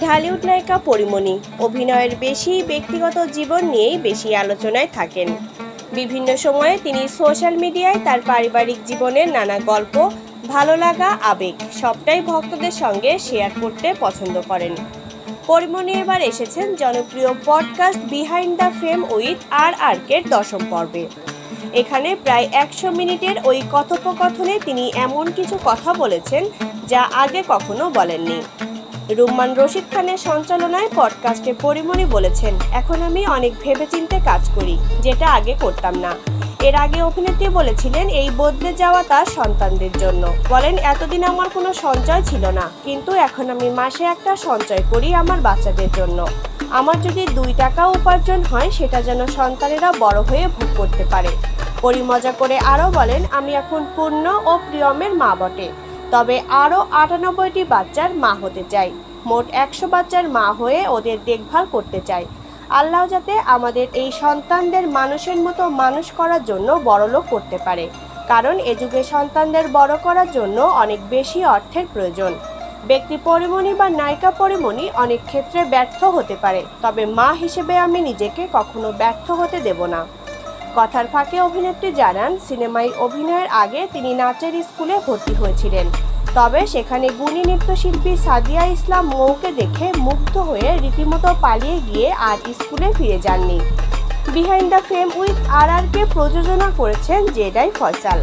ঢালিউড নায়িকা পরিমণি। অভিনয়ের বেশি ব্যক্তিগত জীবন নিয়েই বেশি আলোচনায় থাকেন। বিভিন্ন সময়ে তিনি সোশ্যাল মিডিয়ায় তার পারিবারিক জীবনের নানা গল্প, ভালো লাগা, আবেগ সবটাই ভক্তদের সঙ্গে শেয়ার করতে পছন্দ করেন। পরিমণি এবার এসেছেন জনপ্রিয় podcast behind the frame with R আর্কের দশম পর্বে। এখানে প্রায় একশো মিনিটের ওই কথোপকথনে তিনি এমন কিছু কথা বলেছেন যা আগে কখনো বলেননি। রুম্মান রশিদ খানের সঞ্চালনায় পডকাস্টে পরিমণি বলেছেন, এখন আমি অনেক ভেবেচিন্তে কাজ করি, যেটা আগে করতাম না। এর আগে অভিনেত্রী বলেছিলেন, এই বদলে যাওয়া তার সন্তানদের জন্য। বলেন, এতদিন আমার কোনো সঞ্চয় ছিল না, কিন্তু এখন আমি মাসে একটা সঞ্চয় করি আমার বাচ্চাদের জন্য। আমার যদি দুই টাকা উপার্জন হয়, সেটা যেন সন্তানেরা বড় হয়ে ভোগ করতে পারে। পরি মজা করে আরও বলেন, আমি এখন পূর্ণ ও প্রিয়মের মা বটে। তবে আরও আটানব্বইটি বাচ্চার মা হতে চাই। মোট একশো বাচ্চার মা হয়ে ওদের দেখভাল করতে চাই। আল্লাহ যাতে আমাদের এই সন্তানদের মানুষের মতো মানুষ করার জন্য বড়লোক করতে পারে। কারণ এ যুগে সন্তানদের বড় করার জন্য অনেক বেশি অর্থের প্রয়োজন। ব্যক্তি পরিমণি বা নায়িকা পরিমণি অনেক ক্ষেত্রে ব্যর্থ হতে পারে, তবে মা হিসেবে আমি নিজেকে কখনো ব্যর্থ হতে দেব না। কথার ফাঁকে অভিনেত্রী জানান, সিনেমায় অভিনয়ের আগে তিনি নাচের স্কুলে ভর্তি হয়েছিলেন। তবে সেখানে গুণী নৃত্যশিল্পী সাদিয়া ইসলাম মৌকে দেখে মুগ্ধ হয়ে রীতিমতো পালিয়ে গিয়ে আর স্কুলে ফিরে যাননি। Behind the fame with R RK প্রযোজনা করেছেন জেডাই ফয়সাল।